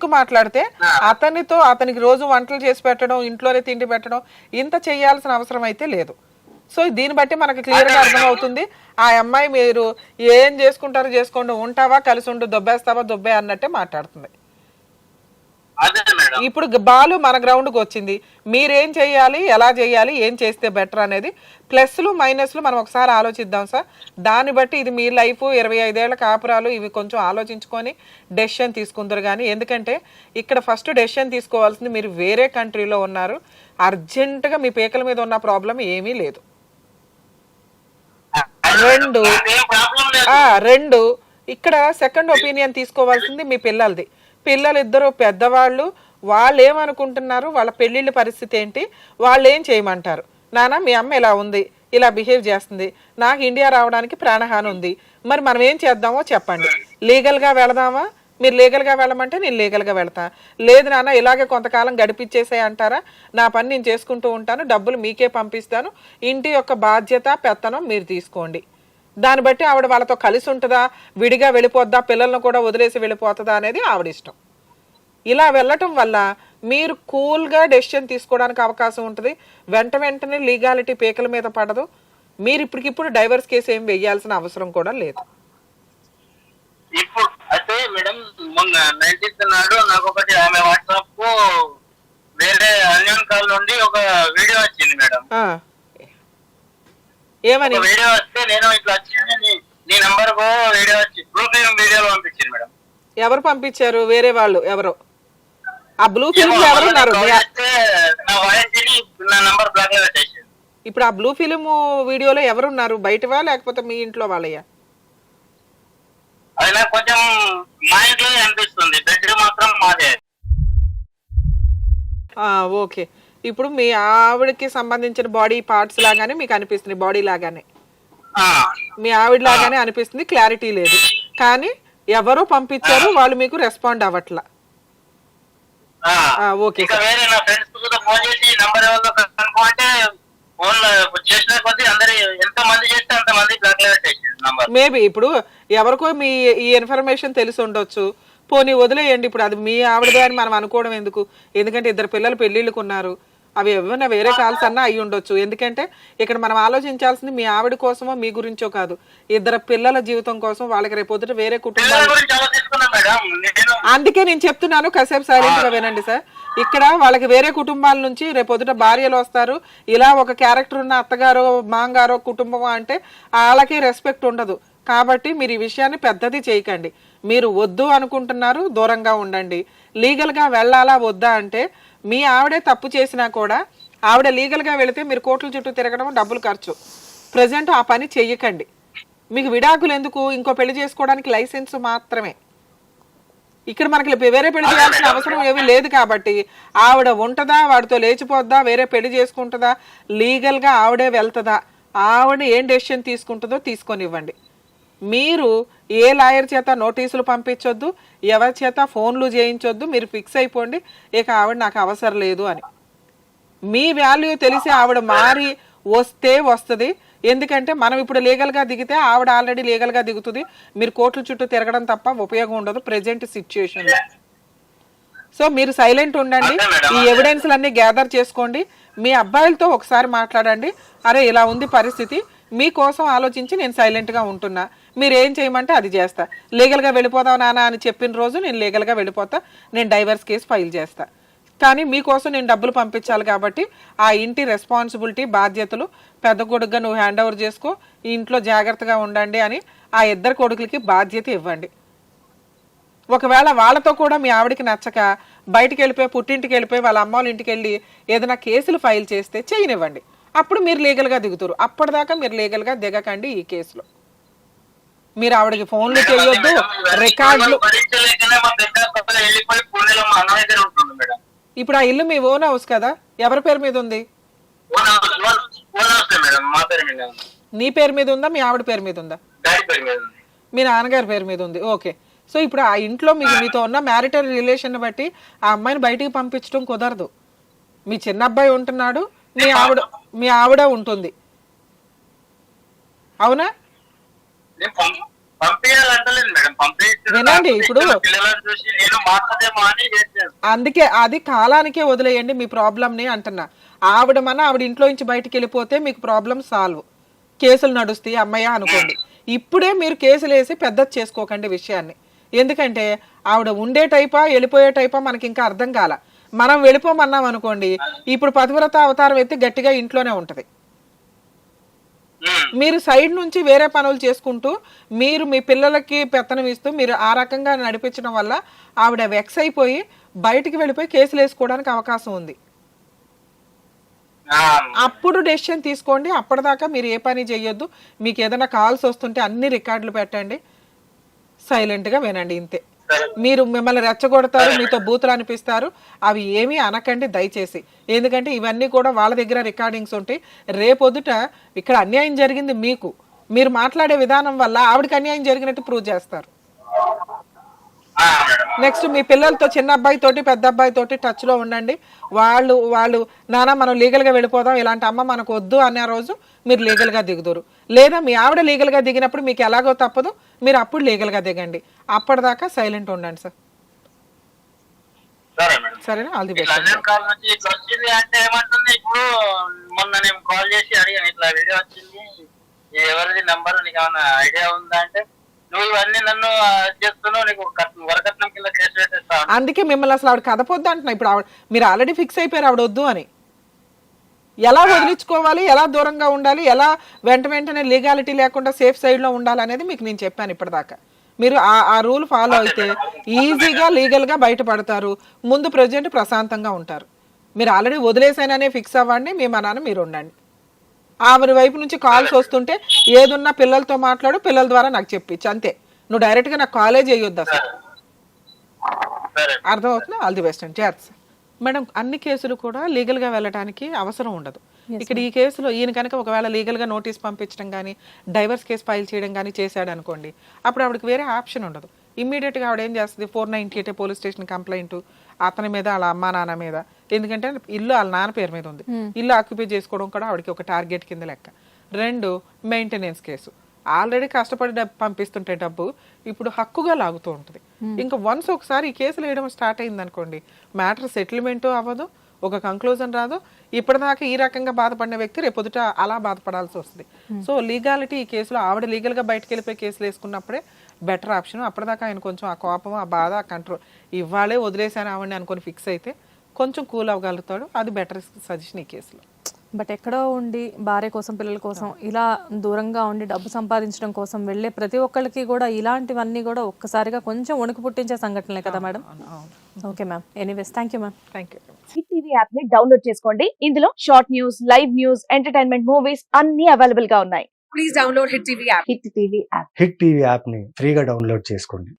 Logic మాట్లాడితే అతనితో అతనికి రోజు వంటలు చేసి పెట్టడం ఇంట్లోనే తిండి పెట్టడం ఇంత చేయాల్సిన అవసరం అయితే లేదు. సో దీన్ని బట్టి మనకి క్లియర్గా అర్థమవుతుంది. ఆ అమ్మాయి మీరు ఏం చేసుకుంటారో చేసుకోండి ఉంటావా కలిసి ఉండు దొబ్బేస్తావా దొబ్బే అన్నట్టే మాట్లాడుతుంది. ఇప్పుడు బాలు మన గ్రౌండ్కి వచ్చింది. మీరేం చేయాలి ఎలా చేయాలి ఏం చేస్తే బెటర్ అనేది ప్లస్లు మైనస్లు మనం ఒకసారి ఆలోచిద్దాం సార్. దాన్ని బట్టి ఇది మీ లైఫ్ ఇరవై ఐదేళ్ళ కాపురాలు ఇవి కొంచెం ఆలోచించుకొని డెసిషన్ తీసుకుందరు కానీ ఎందుకంటే ఇక్కడ ఫస్ట్ డెసిషన్ తీసుకోవాల్సింది మీరు వేరే కంట్రీలో ఉన్నారు. అర్జెంటుగా మీ పీకల మీద ఉన్న ప్రాబ్లం ఏమీ లేదు. రెండు. రెండు ఇక్కడ సెకండ్ ఒపీనియన్ తీసుకోవాల్సింది మీ పిల్లలది. పిల్లలు ఇద్దరు పెద్దవాళ్ళు వాళ్ళు ఏమనుకుంటున్నారు వాళ్ళ పెళ్ళిళ్ళ పరిస్థితి ఏంటి? వాళ్ళు ఏం చేయమంటారు? నాన్న మీ అమ్మ ఇలా ఉంది ఇలా బిహేవ్ చేస్తుంది నాకు ఇండియా రావడానికి ప్రాణహాని ఉంది. మరి మనం ఏం చేద్దామో చెప్పండి. లీగల్గా వెళదామా? మీరు లీగల్గా వెళ్ళమంటే నేను లీగల్గా వెళ్తా. లేదు నాన్న ఇలాగే కొంతకాలం గడిపించేసే అంటారా? నా పని నేను చేసుకుంటూ ఉంటాను డబ్బులు మీకే పంపిస్తాను. ఇంటి యొక్క బాధ్యత పెత్తనం మీరు తీసుకోండి. దాన్ని బట్టి ఆవిడ వాళ్ళతో కలిసి ఉంటుందా? విడిగా వెళ్ళిపోద్దా? పిల్లలను కూడా వదిలేసి వెళ్ళిపోతుందా అనేది ఆవిడ ఇష్టం. ఇలా వెళ్ళటం వల్ల మీరు కూల్గా డెసిషన్ తీసుకోవడానికి అవకాశం ఉంటుంది. వెంట వెంటనే లీగాలిటీ పీకల మీద పడదు. మీరు ఇప్పటికిప్పుడు డైవర్స్ కేసు ఏం వెయ్యాల్సిన అవసరం కూడా లేదు. అయితే మేడం మొన్న నైన్టీన్త్ నాడు నాకు ఒకటి ఆమె వాట్సాప్కు వేరే అన్యోన్ కాల్ నుండి ఒక వీడియో వచ్చింది మేడం. ఏమని? వీడియో నేను ఇట్లా వచ్చింది నీ- నంబర్కు వీడియో వచ్చి బ్లూ ఫిల్మ్ వీడియోలో పంపించింది మేడం. ఎవరు పంపించారు? వేరే వాళ్ళు ఎవరు? ఆ బ్లూ ఫిలిం ఎవరున్నారు కాల్ మీ- చేస్తే నా వాయిస్ విని నా నంబర్ బ్లాక్లో పెట్టేసింది. ఇప్పుడు ఆ బ్లూ ఫిలిం వీడియోలో ఎవరున్నారు బయటవా లేకపోతే మీ ఇంట్లో వాళ్ళయ్యా అది నాకు కొంచెం మా ఇంట్లో అనిపిస్తుంది. బెడ్రూమ్ మాత్రం మాదే. ఆ, ఓకే. ఇప్పుడు మీ ఆవిడకి సంబంధించిన బాడీ పార్ట్స్ లాగానే మీకు అనిపిస్తుంది బాడీ లాగానే. మీ ఆవిడ లాగానే అనిపిస్తుంది క్లారిటీ లేదు. కానీ ఎవరో పంపించారు వాళ్ళు మీకు రెస్పాండ్ అవ్వట్లా. ఓకే ఇంకా వేరే నా ఫ్రెండ్స్ కూడా ఫోన్ చేసి నంబర్ ఎవరిదో కనుక్కోమంటే ఫోన్ చేసిన కొద్దీ అందరు ఎంత మంది చేస్తే అంత మంది బ్లాక్లో పెట్టేసింది నంబర్. మేబీ ఇప్పుడు ఎవరికో మీ ఈ ఇన్ఫర్మేషన్ తెలిసి ఉండొచ్చు. పోనీ వదిలేయండి ఇప్పుడు అది మీ ఆవిడదే అని మనం అనుకోవడం ఎందుకు? ఎందుకంటే ఇద్దరు పిల్లలు పెళ్ళిళ్ళకు ఉన్నారు అవి ఏమైనా వేరే కాల్స్ అన్నా అయి ఉండొచ్చు. ఎందుకంటే ఇక్కడ మనం ఆలోచించాల్సింది మీ ఆవిడ కోసమో మీ గురించో కాదు. ఇద్దరు పిల్లల జీవితం కోసం వాళ్ళకి రేపొద్దుట వేరే కుటుంబాలు అందుకే నేను చెప్తున్నాను కాసేపు సైలెంట్గా వినండి సార్. ఇక్కడ వాళ్ళకి వేరే కుటుంబాల నుంచి రేపొద్దుట భార్యలు వస్తారు. ఇలా ఒక క్యారెక్టర్ ఉన్న అత్తగారో మాంగారో కుటుంబం అంటే వాళ్ళకి రెస్పెక్ట్ ఉండదు. కాబట్టి మీరు ఈ విషయాన్ని పెద్దది చేయకండి. మీరు వద్దు అనుకుంటున్నారు దూరంగా ఉండండి. లీగల్గా వెళ్ళాలా వద్దా అంటే మీ ఆవిడే తప్పు చేసినా కూడా ఆవిడ లీగల్గా వెళితే మీరు కోట్ల చుట్టూ తిరగడం డబ్బులు ఖర్చు. ప్రజెంట్ ఆ పని చెయ్యకండి. మీకు విడాకులు ఎందుకు? ఇంకో పెళ్ళి చేసుకోవడానికి లైసెన్స్ మాత్రమే. ఇక్కడ మనకి వేరే పెళ్ళి చేయాల్సిన అవసరం ఏమీ లేదు కాబట్టి ఆవిడ ఉంటుందా వాడితో లేచిపోద్దా వేరే పెళ్ళి చేసుకుంటుందా లీగల్గా ఆవిడే వెళ్తుందా ఆవిడ ఏం డెసిషన్ తీసుకుంటుందో తీసుకొని ఇవ్వండి మీరు ఏ లాయర్ చేత నోటీసులు పంపించొద్దు ఎవరి చేత ఫోన్లు చేయించొద్దు మీరు ఫిక్స్ అయిపోండి ఇక ఆవిడ నాకు అవసరం లేదు అని. మీ వాల్యూ తెలిసి ఆవిడ మారి వస్తే వస్తుంది. ఎందుకంటే మనం ఇప్పుడు లీగల్గా దిగితే ఆవిడ ఆల్రెడీ లీగల్గా దిగుతుంది. మీరు కోర్టుల చుట్టూ తిరగడం తప్ప ఉపయోగం ఉండదు ప్రెజెంట్ సిచ్యుయేషన్లో. సో మీరు సైలెంట్ ఉండండి. ఈ ఎవిడెన్స్లన్నీ గ్యాదర్ చేసుకోండి. మీ అబ్బాయిలతో ఒకసారి మాట్లాడండి. అరే ఇలా ఉంది పరిస్థితి. మీకోసం ఆలోచించి నేను సైలెంట్గా ఉంటున్నా. మీరు ఏం చేయమంటే అది చేస్తా. లీగల్గా వెళ్ళిపోదాం నానా అని చెప్పిన రోజు నేను లీగల్గా వెళ్ళిపోతా. నేను డైవర్స్ కేసు ఫైల్ చేస్తా. కానీ మీకోసం నేను డబ్బులు పంపించాలి కాబట్టి ఆ ఇంటి రెస్పాన్సిబిలిటీ బాధ్యతలు పెద్ద కొడుకుగా నువ్వు హ్యాండ్ ఓవర్ చేసుకో ఈ ఇంట్లో జాగ్రత్తగా ఉండండి అని ఆ ఇద్దరు కొడుకులకి బాధ్యత ఇవ్వండి. ఒకవేళ వాళ్ళతో కూడా మీ ఆవిడకి నచ్చక బయటికి వెళ్ళిపోయి పుట్టింటికి వెళ్ళిపోయి వాళ్ళ అమ్మ వాళ్ళ ఇంటికి వెళ్ళి ఏదైనా కేసులు ఫైల్ చేస్తే చేయనివ్వండి. అప్పుడు మీరు లీగల్గా దిగుతారు. అప్పటిదాకా మీరు లీగల్గా దిగకండి ఈ కేసులో. మీరు ఆవిడకి ఫోన్లు చేయొద్దు రికార్డులు ఇప్పుడు ఆ ఇల్లు మీ ఓన్ హౌస్ కదా? ఎవరి పేరు మీద ఉంది. నీ పేరు మీద ఉందా మీ ఆవిడ పేరు మీద ఉందా? డాడీ పేరు మీద ఉంది. మీ నాన్నగారి పేరు మీద ఉంది ఓకే. సో ఇప్పుడు ఆ ఇంట్లో మీకు మీతో ఉన్న మ్యారిటల్ రిలేషన్ బట్టి ఆ అమ్మాయిని బయటికి పంపించడం కుదరదు. మీ చిన్న అబ్బాయి ఉంటున్నాడు మీ ఆవిడ మీ ఆవిడ ఉంటుంది. అవునా నేను పం- పంపించాలంటలేదు మేడం పంపించ వినండి ఇప్పుడు అందుకే అది కాలానికే వదిలేయండి మీ ప్రాబ్లమ్ని అంటున్నా. ఆవిడ మన ఆవిడ ఇంట్లో నుంచి బయటికి వెళ్ళిపోతే మీకు ప్రాబ్లం సాల్వ్. కేసులు నడుస్తాయి అమ్మయ్య అనుకోండి. ఇప్పుడే మీరు కేసులు వేసి పెద్దది చేసుకోకండి విషయాన్ని. ఎందుకంటే ఆవిడ ఉండే టైపా వెళ్ళిపోయే టైపా మనకి ఇంకా అర్థం కాల. మనం వెళ్ళిపోమన్నాం అనుకోండి ఇప్పుడు పతివ్రత అవతారం ఎత్తి గట్టిగా ఇంట్లోనే ఉంటది. మీరు సైడ్ నుంచి వేరే పనులు చేసుకుంటూ మీరు మీ పిల్లలకి పెత్తనం ఇస్తూ మీరు ఆ రకంగా నడిపించడం వల్ల ఆవిడ వెక్స్ అయిపోయి బయటికి వెళ్ళిపోయి కేసులు వేసుకోవడానికి అవకాశం ఉంది. అప్పుడు డెసిషన్ తీసుకోండి. అప్పటిదాకా మీరు ఏ పని చేయొద్దు. మీకు ఏదైనా కాల్స్ వస్తుంటే అన్ని రికార్డులు పెట్టండి. సైలెంట్గా వినండి. ఇంతే. మీరు మిమ్మల్ని రెచ్చగొడతారు మీతో బూతులు అనిపిస్తారు. అవి ఏమీ అనకండి దయచేసి. ఎందుకంటే ఇవన్నీ కూడా వాళ్ళ దగ్గర రికార్డింగ్స్ ఉంటాయి రేపొద్దుట ఇక్కడ అన్యాయం జరిగింది మీకు. మీరు మాట్లాడే విధానం వల్ల ఆవిడకి అన్యాయం జరిగినట్టు ప్రూవ్ చేస్తారు. నెక్స్ట్ మీ పిల్లలతో చిన్న అబ్బాయి తోటి పెద్ద అబ్బాయి తోటి టచ్లో ఉండండి. వాళ్ళు వాళ్ళు నాన్న మనం లీగల్గా వెళ్ళిపోదాం. ఇలాంటి అమ్మ మనకు వద్దు అనే రోజు మీరు లీగల్గా దిగుదురు. లేదా మీ ఆవిడ లీగల్గా దిగినప్పుడు మీకు ఎలాగో తప్పదు. మీరు అప్పుడు లీగల్గా దిగండి. అప్పటిదాకా సైలెంట్ ఉండండి సార్. సరేనా? All the best. అన్యం కాల్ నుంచి ఇట్లా వచ్చింది అంటే ఏమంటుంది? ఇప్పుడు మొన్న నేను కాల్ చేసి అడిగాను ఇట్లా వీడియో వచ్చింది. ఎవరిది నంబర్? నీకు ఏమైనా ఐడియా ఉందా అంటే? నువ్వు ఇవన్నీ నన్ను చేస్తున్నావు నీకు కట్నం- వరకట్నం కింద కేసు పెట్టేస్తావు అందుకే మిమ్మల్ని అసలు ఆవిడ కదపొద్దు అంటున్నా. ఇప్పుడు ఆవిడ మీరు ఆల్రెడీ ఫిక్స్ అయిపోయారు ఆవిడ వద్దు అని. ఎలా వదిలించుకోవాలి ఎలా దూరంగా ఉండాలి ఎలా వెంట వెంటనే లీగాలిటీ లేకుండా సేఫ్ సైడ్లో ఉండాలి అనేది మీకు నేను చెప్పాను ఇప్పటిదాకా. మీరు ఆ ఆ రూల్ ఫాలో అయితే ఈజీగా లీగల్గా బయటపడతారు. ముందు ప్రజెంట్ ప్రశాంతంగా ఉంటారు. మీరు ఆల్రెడీ వదిలేసాననే ఫిక్స్ అవ్వండి మీ మనాన మీరు ఉండండి. ఆమె వైపు నుంచి కాల్స్ వస్తుంటే ఏదున్నా పిల్లలతో మాట్లాడు పిల్లల ద్వారా నాకు చెప్పించు అంతే. నువ్వు డైరెక్ట్గా నాకు కాలేజ్ చేయొద్దు అసలు. సరే. అర్థమవుతుందా? ఆల్ ది బెస్ట్ అండి. మేడం అన్ని కేసులు కూడా లీగల్గా వెళ్ళడానికి అవసరం ఉండదు. ఇక్కడ ఈ కేసులో ఈయన కనుక ఒకవేళ లీగల్గా నోటీస్ పంపించడం కానీ డైవర్స్ కేసు ఫైల్ చేయడం కానీ చేశాడు అనుకోండి అప్పుడు ఆవిడకి వేరే ఆప్షన్ ఉండదు. ఇమ్మీడియట్గా ఆవిడ ఏం చేస్తుంది? Four ninety eight police station complaint అతని మీద వాళ్ళ అమ్మా నాన్న మీద. ఎందుకంటే ఇల్లు వాళ్ళ నాన్న పేరు మీద ఉంది. ఇల్లు ఆక్యుపై చేసుకోవడం కూడా ఆవిడకి ఒక టార్గెట్ కింద లెక్క. రెండు మెయింటెనెన్స్ కేసు. ఆల్రెడీ కష్టపడి పంపిస్తుంటే డబ్బు ఇప్పుడు హక్కుగా లాగుతూ ఉంటుంది. ఇంకా వన్స్ ఒకసారి ఈ కేసులు వేయడం స్టార్ట్ అయింది అనుకోండి మ్యాటర్ సెటిల్మెంట్ అవ్వదు ఒక కంక్లూజన్ రాదు. ఇప్పటిదాకా ఈ రకంగా బాధపడిన వ్యక్తి రేపొద్దుట అలా బాధపడాల్సి వస్తుంది. సో లీగాలిటీ ఈ కేసులో ఆవిడ లీగల్గా బయటకు వెళ్ళిపోయి కేసులు వేసుకున్నప్పుడే బెటర్ ఆప్షన్ అప్పటిదాకా ఆయన కొంచెం ఆ కోపం ఆ బాధ ఆ కంట్రోల్ ఇవాళే వదిలేసాను ఆవిడని అనుకొని ఫిక్స్ అయితే కొంచెం కూల్ అవ్వగలుగుతాడు. అది బెటర్ సజెషన్ ఈ కేసులో. బట్ ఎక్కడో ఉండి భార్య కోసం పిల్లల కోసం ఇలా దూరంగా ఉండి డబ్బు సంపాదించడం కోసం వెళ్ళే ప్రతి ఒక్కళ్ళకి కూడా ఇలాంటివన్నీ కూడా ఒక్కసారిగా కొంచెం వణుకు పుట్టించే సంఘటనలే కదా madam? Okay ma'am anyways thank you ma'am thank you TV యాప్ని డౌన్లోడ్ చేసుకోండి. ఇందులో short news live news entertainment movies అన్ని అవైలబుల్గా ఉన్నాయి. Please download hit TV app hit TV app hit TV యాప్ని ఫ్రీగా డౌన్లోడ్ చేసుకోండి.